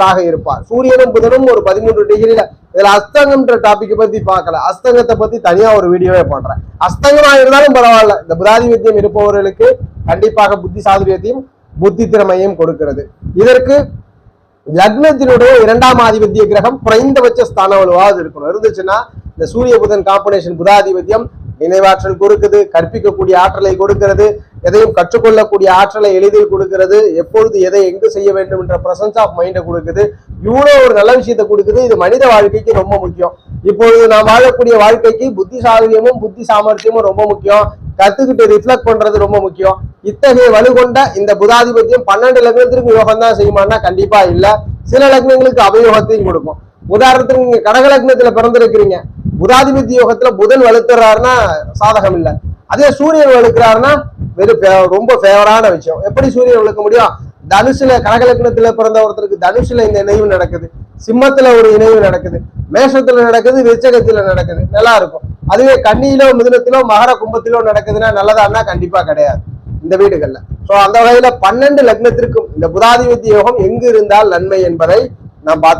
உடையவராக இருப்பார். சூரியனும் புதனும் ஒரு பதிமூன்று டிகிரியில இதுல அஸ்தங்கம்ன்ற டாபிக் பத்தி பார்க்கல. அஸ்தங்கத்தை பத்தி தனியா ஒரு வீடியோவே பண்றேன் அஸ்தங்கமா இருந்தாலும் பரவாயில்ல. இந்த புதாதிபத்தியம் இருப்பவர்களுக்கு கண்டிப்பாக புத்தி சாதுரியத்தையும் புத்தி திறமையும் கொடுக்கிறது. இதற்கு லக்னத்தினுடைய இரண்டாம் ஆதிபத்திய கிரகம் குறைந்தபட்ச ஸ்தானம் வலுவாவது இருக்கணும். இருந்துச்சுன்னா இந்த சூரிய புதன் காம்பினேஷன் புதாதிபத்தியம் நினைவாற்றல் கொடுக்குது கற்பிக்கக்கூடிய ஆற்றலை கொடுக்கிறது எதையும் கற்றுக்கொள்ளக்கூடிய ஆற்றலை எளிதில் கொடுக்கிறது எப்பொழுது எதை எங்கு செய்ய வேண்டும் என்ற பிரசன்ஸ் ஆஃப் மைண்டை கொடுக்குது. இவ்வளோ ஒரு நல்ல விஷயத்தை கொடுக்குது. இது மனித வாழ்க்கைக்கு ரொம்ப முக்கியம். இப்பொழுது நாம் வாழக்கூடிய வாழ்க்கைக்கு புத்திசாலியமும் புத்தி சாமர்த்தியமும் ரொம்ப முக்கியம். கத்துக்கிட்டு ரிஃப்ளெக்ட் பண்றது ரொம்ப முக்கியம். இத்தகைய வலுகொண்ட இந்த புதாதிபத்தியம் பன்னெண்டு லக்னத்திற்கு யோகம் தான் செய்யுமான்னா கண்டிப்பா இல்ல. சில லக்னங்களுக்கு அவயோகத்தையும் கொடுக்கும். உதாரணத்துக்கு நீங்க கடக லக்னத்துல பிறந்திருக்கிறீங்க. புதாதிபதி யோகத்துல புதன் வலுத்துறாருன்னா சாதகம் இல்ல அதே சூரியன் வலுக்கிறாருன்னா வெறும் ரொம்ப ஃபேவரான விஷயம். எப்படி சூரியன் வலுக்க முடியும்? தனுசுல கனகலக்னத்துல பிறந்த ஒருத்தருக்கு தனுசுல இந்த இணைவு நடக்குது. சிம்மத்துல ஒரு இணைவு நடக்குது. மேஷத்துல நடக்குது விச்சகத்துல நடக்குது. நல்லா இருக்கும். அதுவே கண்ணியிலோ மிதுனத்திலோ மகர கும்பத்திலோ நடக்குதுன்னா நல்லதான்னா கண்டிப்பா கிடையாது. இந்த வீடுகள்ல. சோ அந்த வகையில பன்னெண்டு லக்னத்திற்கும் இந்த புதாதிபத்திய யோகம் எங்கு இருந்தால் நன்மை என்பதை நாம் பார்த்து